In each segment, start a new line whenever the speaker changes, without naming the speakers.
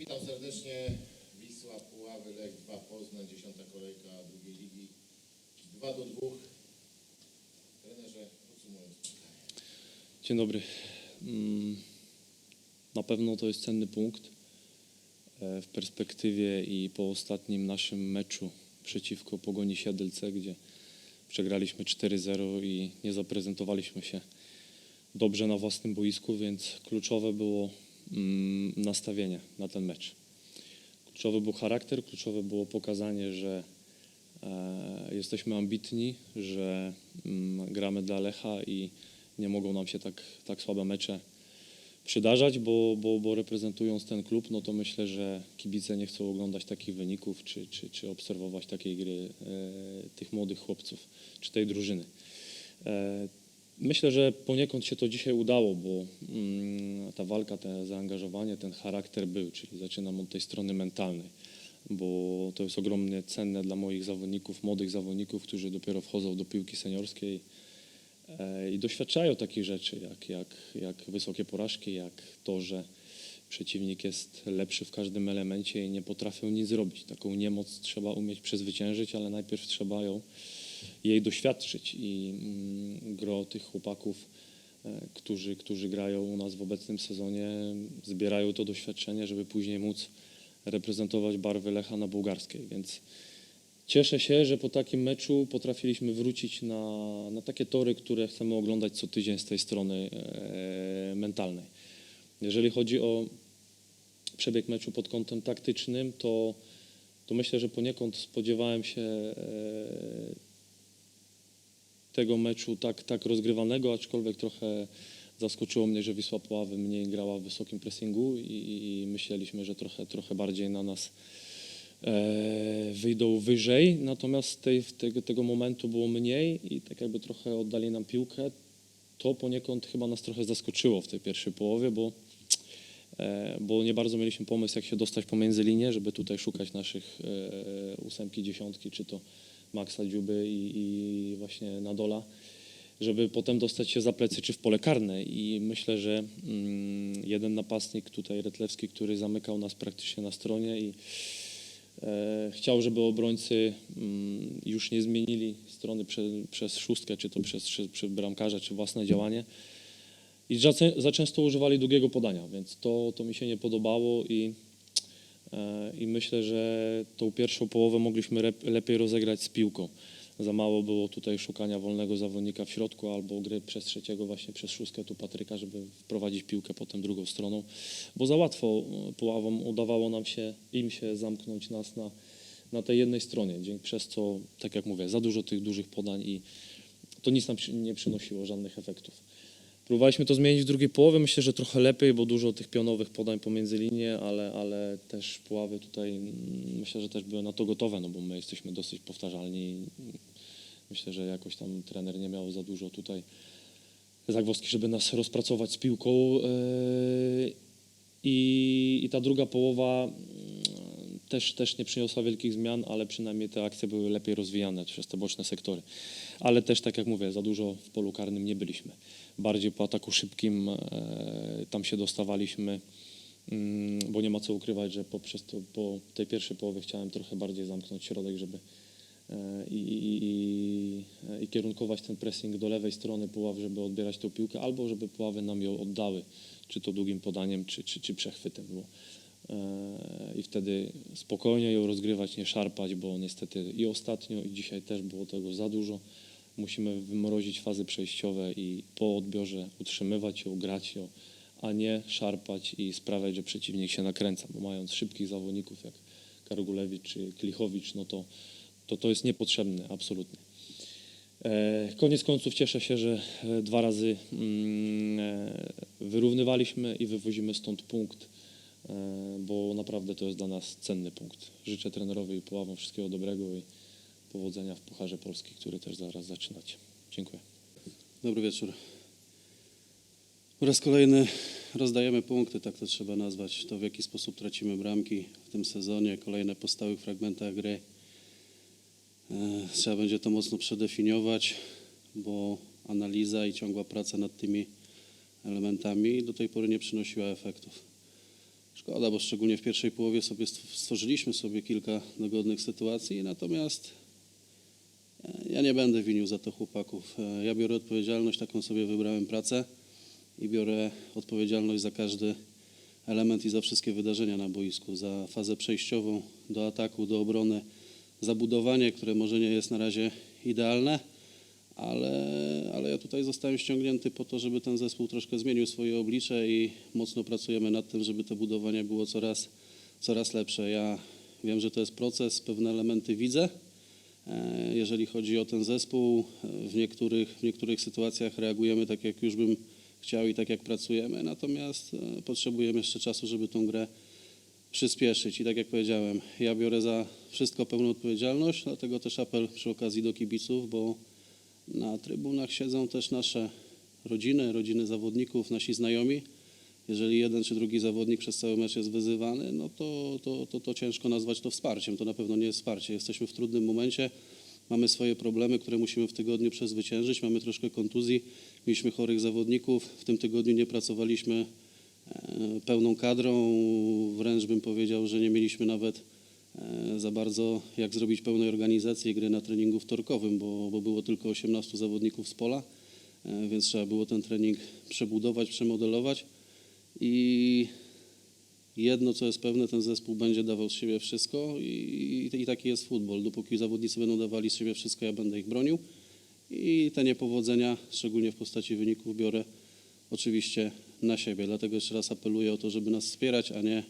Witam serdecznie. Wisła, Puławy, Lech 2, Poznań, dziesiąta kolejka drugiej ligi. 2 do 2. Trenerze, podsumując spotkanie.
Dzień dobry. Mm, Na pewno to jest cenny punkt e, w perspektywie i po ostatnim naszym meczu przeciwko Pogoni Siedlce, gdzie przegraliśmy 4-0 i nie zaprezentowaliśmy się dobrze na własnym boisku, więc kluczowe było nastawienie na ten mecz. Kluczowy był charakter, kluczowe było pokazanie, że e, jesteśmy ambitni, że mm, gramy dla Lecha i nie mogą nam się tak, tak słabe mecze przydarzać, bo, bo, bo reprezentując ten klub, no to myślę, że kibice nie chcą oglądać takich wyników, czy, czy, czy obserwować takiej gry e, tych młodych chłopców, czy tej drużyny. E, myślę, że poniekąd się to dzisiaj udało, bo mm, ta walka, to zaangażowanie, ten charakter był, czyli zaczynam od tej strony mentalnej, bo to jest ogromnie cenne dla moich zawodników, młodych zawodników, którzy dopiero wchodzą do piłki seniorskiej e, i doświadczają takich rzeczy, jak, jak, jak wysokie porażki, jak to, że przeciwnik jest lepszy w każdym elemencie i nie potrafią nic zrobić. Taką niemoc trzeba umieć przezwyciężyć, ale najpierw trzeba ją, jej doświadczyć i mm, gro tych chłopaków, e, którzy, którzy grają u nas w obecnym sezonie, zbierają to doświadczenie, żeby później móc reprezentować barwy Lecha na bułgarskiej, więc Cieszę się, że po takim meczu potrafiliśmy wrócić na, na takie tory, które chcemy oglądać co tydzień z tej strony e, mentalnej. Jeżeli chodzi o przebieg meczu pod kątem taktycznym, to, to myślę, że poniekąd spodziewałem się e, tego meczu tak, tak rozgrywanego, aczkolwiek trochę zaskoczyło mnie, że Wisła Puławy mniej grała w wysokim pressingu i, i myśleliśmy, że trochę, trochę bardziej na nas e, wyjdą wyżej, natomiast tej, tego, tego momentu było mniej i tak jakby trochę oddali nam piłkę. To poniekąd chyba nas trochę zaskoczyło w tej pierwszej połowie, bo, e, bo nie bardzo mieliśmy pomysł, jak się dostać pomiędzy linie, żeby tutaj szukać naszych e, ósemki, dziesiątki, czy to Maxa Dziuby i, i właśnie Nadola, żeby potem dostać się za plecy, czy w pole karne. I myślę, że mm, jeden napastnik tutaj, Retlewski, który zamykał nas praktycznie na stronie i E, Chciał, żeby obrońcy mm, już nie zmienili strony prze, przez szóstkę, czy to przez, przez, bramkarza, czy własne działanie. I za, za często używali długiego podania, więc to, to mi się nie podobało i, i myślę, że tą pierwszą połowę mogliśmy lepiej rozegrać z piłką. Za mało było tutaj szukania wolnego zawodnika w środku albo gry przez trzeciego, właśnie przez szóstkę tu Patryka, żeby wprowadzić piłkę potem drugą stroną, bo za łatwo e, Puławom udawało nam się, im się zamknąć nas na, na tej jednej stronie, dzięki przez co, tak jak mówię, za dużo tych dużych podań i to nic nam nie przynosiło, żadnych efektów. Próbowaliśmy to zmienić w drugiej połowie, myślę, że trochę lepiej, bo dużo tych pionowych podań pomiędzy linie, ale, ale też Puławy tutaj mm, myślę, że też były na to gotowe, no bo my jesteśmy dosyć powtarzalni. Myślę, że jakoś tam trener nie miał za dużo tutaj zagwozdki, żeby nas rozpracować z piłką. yy, I, i ta druga połowa też, też nie przyniosła wielkich zmian, ale przynajmniej te akcje były lepiej rozwijane przez te boczne sektory. Ale też, tak jak mówię, za dużo w polu karnym nie byliśmy. Bardziej po ataku szybkim e, tam się dostawaliśmy, mm, bo nie ma co ukrywać, że poprzez to, po tej pierwszej połowie chciałem trochę bardziej zamknąć środek, żeby e, i, i, i, i kierunkować ten pressing do lewej strony Puław, żeby odbierać tą piłkę, albo żeby Puławy nam ją oddały, czy to długim podaniem, czy, czy, czy przechwytem. Bo, I wtedy spokojnie ją rozgrywać, nie szarpać, bo niestety i ostatnio, i dzisiaj też było tego za dużo. Musimy wymrozić fazy przejściowe i po odbiorze utrzymywać ją, grać ją, a nie szarpać i sprawiać, że przeciwnik się nakręca, bo mając szybkich zawodników jak Kargulewicz czy Klichowicz, no to to, to jest niepotrzebne, absolutnie. E, Koniec końców cieszę się, że e, dwa razy mm, e, wyrównywaliśmy i wywozimy stąd punkt, bo naprawdę to jest dla nas cenny punkt. Życzę trenerowi i Puławom wszystkiego dobrego i powodzenia w Pucharze Polski, który też zaraz zaczynacie. Dziękuję.
Dobry wieczór. Po raz kolejny rozdajemy punkty, tak to trzeba nazwać. To w jaki sposób tracimy bramki w tym sezonie, kolejne po stałych fragmentach gry. E, Trzeba będzie to mocno przedefiniować, bo analiza i ciągła praca nad tymi elementami do tej pory nie przynosiła efektów. Szkoda, bo szczególnie w pierwszej połowie sobie stw- stworzyliśmy sobie kilka dogodnych sytuacji, natomiast e, ja nie będę winił za to chłopaków. E, Ja biorę odpowiedzialność, taką sobie wybrałem pracę i biorę odpowiedzialność za każdy element i za wszystkie wydarzenia na boisku, za fazę przejściową do ataku, do obrony, zabudowanie, które może nie jest na razie idealne, ale, ale ja tutaj zostałem ściągnięty po to, żeby ten zespół troszkę zmienił swoje oblicze i mocno pracujemy nad tym, żeby to budowanie było coraz, coraz lepsze. Ja wiem, że to jest proces, pewne elementy widzę. E, Jeżeli chodzi o ten zespół, e, w niektórych, w niektórych sytuacjach reagujemy tak, jak już bym chciał i tak, jak pracujemy, natomiast e, potrzebujemy jeszcze czasu, żeby tą grę przyspieszyć. I tak jak powiedziałem, ja biorę za wszystko pełną odpowiedzialność, dlatego też apel przy okazji do kibiców, bo na trybunach siedzą też nasze rodziny, rodziny zawodników, nasi znajomi. Jeżeli jeden czy drugi zawodnik przez cały mecz jest wyzywany, no to, to, to, to ciężko nazwać to wsparciem. To na pewno nie jest wsparcie. Jesteśmy w trudnym momencie, mamy swoje problemy, które musimy w tygodniu przezwyciężyć. Mamy troszkę kontuzji, mieliśmy chorych zawodników. W tym tygodniu nie pracowaliśmy e, pełną kadrą. Wręcz bym powiedział, że nie mieliśmy nawet za bardzo jak zrobić pełnej organizacji gry na treningu wtorkowym, bo, bo było tylko 18 zawodników z pola, e, więc trzeba było ten trening przebudować, przemodelować i jedno co jest pewne, ten zespół będzie dawał z siebie wszystko i, i taki jest futbol. Dopóki zawodnicy będą dawali z siebie wszystko, ja będę ich bronił i te niepowodzenia, szczególnie w postaci wyników, biorę oczywiście na siebie. Dlatego jeszcze raz apeluję o to, żeby nas wspierać, a nie,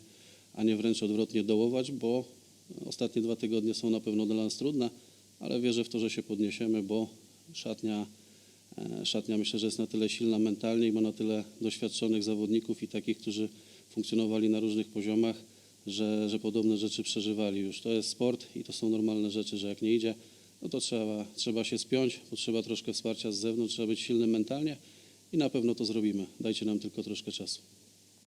a nie wręcz odwrotnie dołować, bo ostatnie dwa tygodnie są na pewno dla nas trudne, ale wierzę w to, że się podniesiemy, bo szatnia, e, szatnia myślę, że jest na tyle silna mentalnie i ma na tyle doświadczonych zawodników i takich, którzy funkcjonowali na różnych poziomach, że, że podobne rzeczy przeżywali już. To jest sport i to są normalne rzeczy, że jak nie idzie, no to trzeba, trzeba się spiąć, potrzeba troszkę wsparcia z zewnątrz, trzeba być silnym mentalnie i na pewno to zrobimy. Dajcie nam tylko troszkę czasu.